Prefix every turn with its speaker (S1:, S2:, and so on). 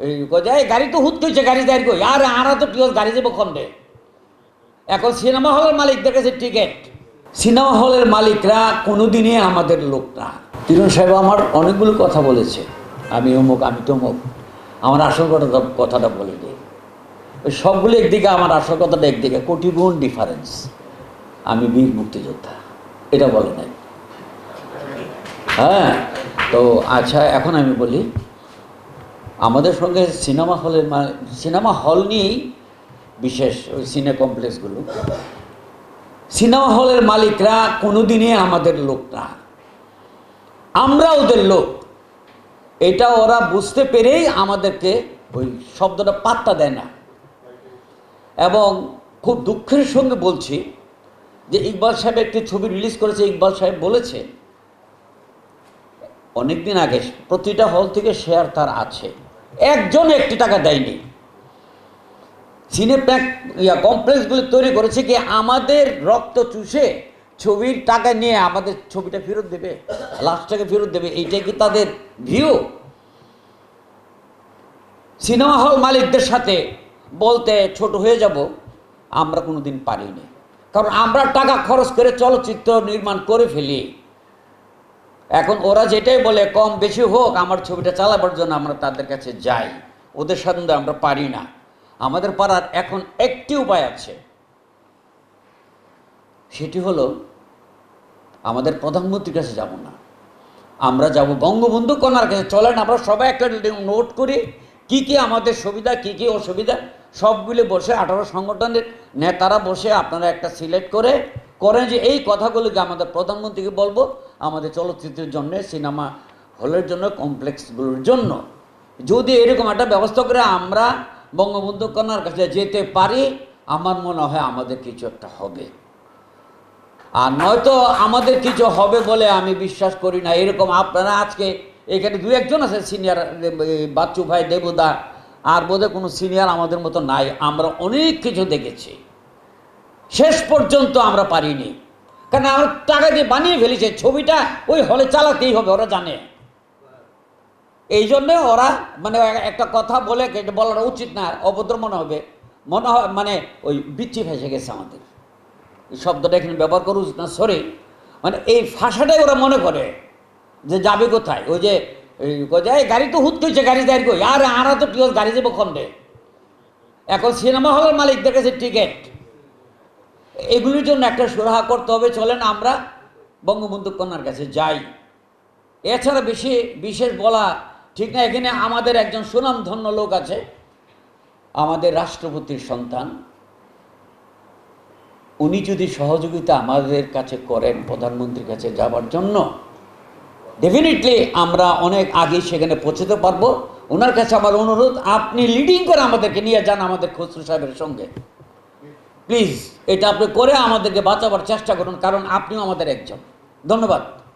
S1: এই যে, "এই গাড়ি তো হুত কইছে গাড়ি যাই কই? আর আরা তো টিকস গাড়ি যাব খন্ডে এখন সিনেমা হলের মালিকদের কাছে টিকিট। সিনেমা হলের মালিকরা কোনোদিনই আমাদের লোক না। কিরণ সাহেব আমার অনেকগুলো কথা বলেছে। আমি অমুক আমি তমুক। আমার আসল কথাটা কথাটা বলে দিই। ওই সবগুলো একদিকে আমার আসল কথাটা একদিকে কোটি গুণ ডিফারেন্স আমি বীর মুক্তিযোদ্ধা এটা বলে নাই। হ্যাঁ তো আচ্ছা এখন আমি বলি আমাদের সঙ্গে সিনেমা হলের সিনেমা হল নিয়েই বিশেষ ওই সিনে কমপ্লেক্সগুলো। সিনেমা হলের মালিকরা কোনোদিনই আমাদের লোক না। আমরা ওদের লোক। এটা ওরা বুঝতে পেরেই আমাদেরকে ওই শব্দটা পাত্তা দেয় না। এবং খুব দুঃখের সঙ্গে বলছি যে ইকবাল সাহেব একটি ছবি রিলিজ করেছে, ইকবাল সাহেব বলেছে, অনেকদিন আগে প্রতিটা হল থেকে শেয়ার তার আছে। একজন একটি টাকা দেয়নি। সিনেপ্যাক ইয়া কমপ্লেক্সগুলি তৈরি করেছে কি আমাদের রক্ত চুষে ছবির টাকা নিয়ে আমাদের ছবিটা ফেরত দেবে লাস্টটাকে ফেরত দেবে, এইটাই কি তাদের ভিউ সিনেমা হল মালিকদের সাথে বলতে ছোট হয়ে যাব, আমরা কোনোদিন পারিনি। কারণ আমরা টাকা খরচ করে চলচ্চিত্র নির্মাণ করে ফেলি। এখন ওরা যেটাই বলে, কম বেশি হোক, আমার ছবিটা চালাবার জন্য আমরা তাদের কাছে যাই। ওদের সাথে আমরা পারি না। আমাদের পাড়ার এখন একটি উপায় আছে। সেটি হলো, আমাদের প্রধানমন্ত্রীর কাছে যাব না। আমরা যাব বঙ্গবন্ধু কন্যার কাছে। চলেন, আমরা সবাই একটা নোট করি, কি কি আমাদের সুবিধা, কি কি অসুবিধা, সবগুলি বসে আঠারো সংগঠনের নেতারা বসে আপনারা একটা সিলেক্ট করে করেন যে এই কথাগুলোকে আমাদের প্রধানমন্ত্রীকে বলব। আমাদের চলচ্চিত্রের জন্য, সিনেমা হলের জন্য কমপ্লেক্সগুলোর জন্য। যদি এরকম একটা ব্যবস্থা করে আমরা বঙ্গবন্ধু কন্যার কাছে যেতে পারি, আমার মনে হয় আমাদের কিছু একটা হবে। আর নয়তো আমাদের কিছু হবে বলে আমি বিশ্বাস করি না। এরকম আপনারা আজকে এখানে দু একজন আছে, সিনিয়র, বাচ্চু ভাই, দেবুদা, আর বোধহয় কোনো সিনিয়র আমাদের মতো নাই। আমরা অনেক কিছু দেখেছি। শেষ পর্যন্ত আমরা পারিনি। কারণ আমরা টাকা দিয়ে বানিয়ে ফেলেছে? ছবিটা ওই হলে চালাতেই হবে ওরা জানে। এই জন্যে ওরা মানে একটা কথা বলে বলাটা উচিত না অভদ্র মনে হবে। মনে হয় মানে ওই বিচ্ছি ফেসে গেছে আমাদের। এই শব্দটা এখানে ব্যবহার করা উচিত না সরি মানে এই ভাষাটাই ওরা মনে করে যে যাবে কোথায়? ওই যে এই কয় যে, "এই গাড়ি তো হুত কইছে গাড়ি কই? আর আরা তো টিকস গাড়ি যাব খন্ডে এখন সিনেমা হলের মালিকদের কাছে টিকিট। এগুলির জন্য একটা সুরাহা করতে হবে। চলেন আমরা বঙ্গবন্ধু কন্যার কাছে যাই। এছাড়া বেশি বিশেষ বলা ঠিক না, এখানে আমাদের একজন সুনামধন্য লোক আছে, আমাদের রাষ্ট্রপতির সন্তান। উনি যদি সহযোগিতা আমাদের কাছে করেন প্রধানমন্ত্রীর কাছে যাবার জন্য ডেফিনেটলি আমরা অনেক আগে সেখানে পৌঁছতে পারব। ওনার কাছে আমার অনুরোধ, আপনি লিডিং করে আমাদেরকে নিয়ে যান আমাদের খসরু সাহেবের সঙ্গে। প্লিজ এটা আপনি করে আমাদেরকে বাঁচাবার চেষ্টা করুন কারণ আপনিও আমাদের একজন। ধন্যবাদ।